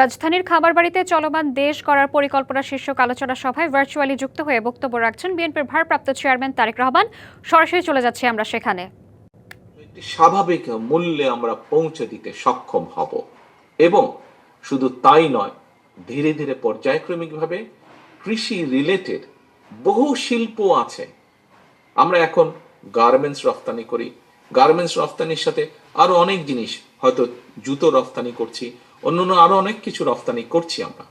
রাজধানীর খাবার বাড়িতে চলমান দেশ করার পরিকল্পনা শীর্ষক আলোচনা সভায় ভার্চুয়ালি যুক্ত হয়ে বক্তব্য রাখছেন বিএনপির ভারপ্রাপ্ত চেয়ারম্যান তারেক রহমান। সরাসরি চলে যাচ্ছি আমরা সেখানে। স্বাভাবিক মূল্যে আমরা পৌঁছে দিতে সক্ষম হব এবং শুধু তাই নয়, ধীরে ধীরে পর্যায়ক্রমিকভাবে কৃষি রিলেটেড বহু শিল্প আছে। আমরা এখন গার্মেন্টস রফতানি করি। গার্মেন্টস রফতানির সাথে আরও অনেক জিনিস, হয়তো জুতো রফতানি করছি অন্যান্য আরও অনেক কিছু রফতানি করছি আমরা।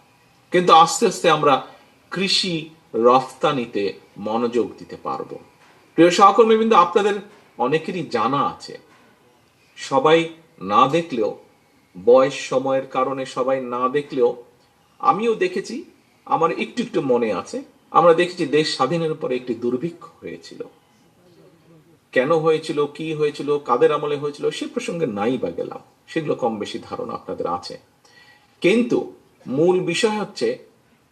কিন্তু আস্তে আস্তে আমরা কৃষি রফতানিতে মনোযোগ দিতে পারব। প্রিয় সহকর্মী কিন্তু আপনাদের অনেকেরই জানা আছে, সবাই না দেখলেও, বয়স সময়ের কারণে সবাই না দেখলেও, আমিও দেখেছি, আমার একটু একটু মনে আছে, আমরা দেখেছি দেশ স্বাধীনের পরে একটি দুর্ভিক্ষ হয়েছিল। কেন হয়েছিল, কি হয়েছিল, কাদের আমলে হয়েছিল, সে প্রসঙ্গে নাই বা গেলাম। সেগুলো কম বেশি ধারণা আপনাদের আছে। কিন্তু মূল বিষয় হচ্ছে,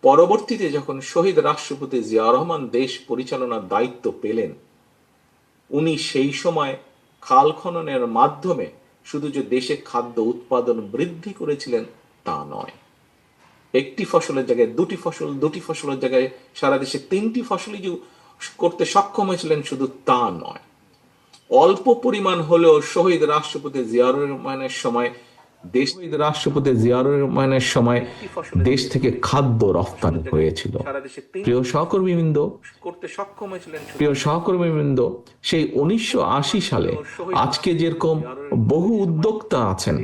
পরবর্তীতে যখন শহীদ রাষ্ট্রপতি জিয়া রহমান দেশ পরিচালনার দায়িত্ব পেলেন, উনি সেই সময় খাল খননের মাধ্যমে শুধু যে দেশে খাদ্য উৎপাদন বৃদ্ধি করেছিলেন, তা নয়। একটি ফসলের জায়গায় দুটি ফসল, দুটি ফসলের জায়গায় সারা দেশে তিনটি ফসলই যে করতে সক্ষম হয়েছিলেন, শুধু তা নয়। অল্প পরিমাণ হলেও শহীদ রাষ্ট্রপতি জিয়াউর রহমানের সময় দেশ শহীদ রাষ্ট্রপতি জিয়াউর রহমানের সময় দেশ থেকে খাদ্য রফতানি হয়েছিল। প্রিয় সহকর্মীবৃন্দ করতে সক্ষম হয়েছিলেন প্রিয় সহকর্মীবৃন্দ সেই উনিশশো আশি সালে আজকে যেরকম বহু উদ্যোক্তা আছেন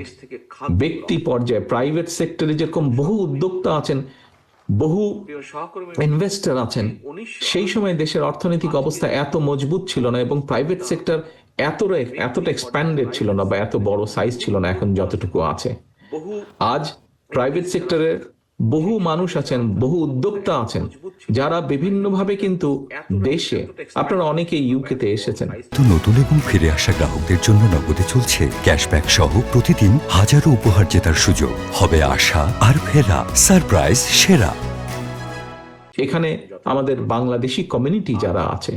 ব্যক্তি পর্যায়ে প্রাইভেট সেক্টরে যেরকম বহু উদ্যোক্তা আছেন বহু ইনভেস্টর আছেন। সেই সময় দেশের অর্থনৈতিক অবস্থা এত মজবুত ছিল না এবং প্রাইভেট সেক্টর এতটা এতটা এক্সপ্যান্ডেড ছিল না বা এত বড় সাইজ ছিল না এখন যতটুকু আছে। আজ প্রাইভেট সেক্টরের বহু মানুষ আছেন বহু উদ্যোক্তা আছেন যারা বিভিন্নভাবে কিন্তু দেশে আপনারা অনেকে ইউকেতে এসেছেন। তো নতুন এবং ফিরে আসা গ্রাহকদের জন্য নগদে চলছে ক্যাশব্যাক সহ প্রতিদিন হাজারো উপহার জেতার সুযোগ। হবে আশা আর ফেরা সারপ্রাইজ সেরা। এখানে আমাদের বাংলাদেশি কমিউনিটি যারা আছে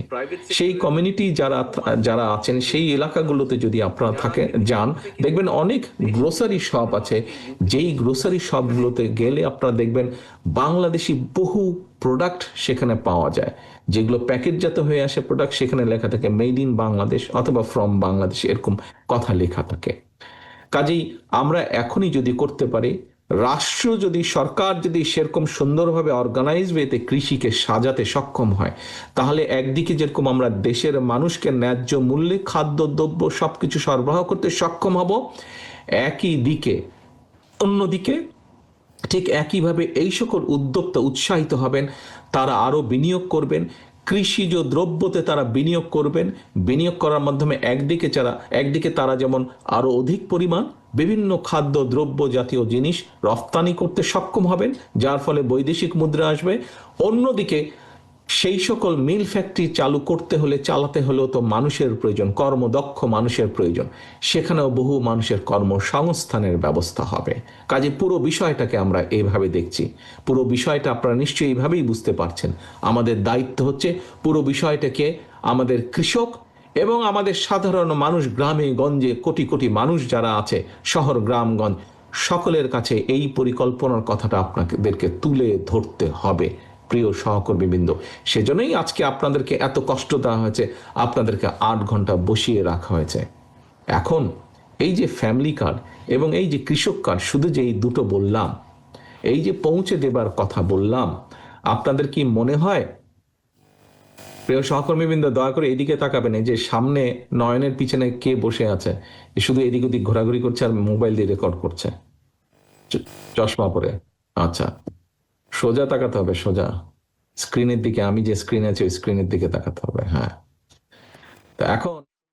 সেই কমিউনিটি যারা যারা আছেন সেই এলাকাগুলোতে যদি আপনারা থাকে যান দেখবেন অনেক গ্রোসারি শপ আছে। যেই গ্রোসারি শপগুলোতে গেলে আপনারা দেখবেন বাংলাদেশি বহু প্রোডাক্ট সেখানে পাওয়া যায়। যেগুলো প্যাকেটজাত হয়ে আসে প্রোডাক্ট সেখানে লেখা থাকে মেড ইন বাংলাদেশ অথবা ফ্রম বাংলাদেশ এরকম কথা লেখা থাকে। কাজেই আমরা এখনই যদি করতে পারি রাষ্ট্র যদি, সরকার যদি সেরকম সুন্দরভাবে অর্গানাইজ ওয়েতে কৃষিকে সাজাতে সক্ষম হয়, তাহলে একদিকে যেরকম আমরা দেশের মানুষকে ন্যায্য মূল্যে খাদ্য, দ্রব্য সবকিছু সরবরাহ করতে সক্ষম হব, একই দিকে, অন্যদিকে ঠিক একইভাবে এই সকল উদ্যোক্তা উৎসাহিত হবেন, তারা আরও বিনিয়োগ করবেন কৃষিজ দ্রব্যতে তারা বিনিয়োগ করবেন। বিনিয়োগ করার মাধ্যমে একদিকে যারা একদিকে তারা যেমন আরও অধিক পরিমাণ বিভিন্ন খাদ্য, দ্রব্য জাতীয় জিনিস রফতানি করতে সক্ষম হবেন, যার ফলে বৈদেশিক মুদ্রা আসবে। অন্যদিকে সেই সকল মিল ফ্যাক্টরি চালু করতে হলে চালাতে হলেও তো মানুষের প্রয়োজন, কর্মদক্ষ মানুষের প্রয়োজন। সেখানেও বহু মানুষের কর্মসংস্থানের ব্যবস্থা হবে। কাজে পুরো বিষয়টাকে আমরা এইভাবে দেখছি। পুরো বিষয়টা আপনারা নিশ্চয়ই এইভাবেই বুঝতে পারছেন। আমাদের দায়িত্ব হচ্ছে পুরো বিষয়টাকে আমাদের কৃষক এবং আমাদের সাধারণ মানুষ, গ্রামে, গঞ্জে, কোটি কোটি মানুষ যারা আছে, শহর গ্রামগঞ্জ সকলের কাছে এই পরিকল্পনার কথাটা আপনাদেরকে তুলে ধরতে হবে। প্রিয় সহকর্মীবৃন্দ, সেজন্যই আজকে আপনাদেরকে এত কষ্ট দেওয়া হয়েছে, আপনাদেরকে আট ঘণ্টা বসিয়ে রাখা হয়েছে। এখন এই যে ফ্যামিলি কার্ড এবং এই যে কৃষক কার্ড শুধু যে এই দুটো বললাম, এই যে পৌঁছে দেবার কথা বললাম, আপনাদের কি মনে হয়? প্রিয় সহকর্মীবৃন্দ, দয়া করে এদিকে তাকাবেন যে সামনে নয়নের পিছনে কে বসে আছে শুধু এদিক ওদিক ঘোরাঘুরি করছে আর মোবাইল দিয়ে রেকর্ড করছে। চশমা পরে আচ্ছা। সোজা তাকাতে হবে, সোজা। স্ক্রিনের দিকে, আমি যে স্ক্রিন আছে, ওই স্ক্রিনের দিকে তাকাতে হবে হ্যাঁ। তো এখন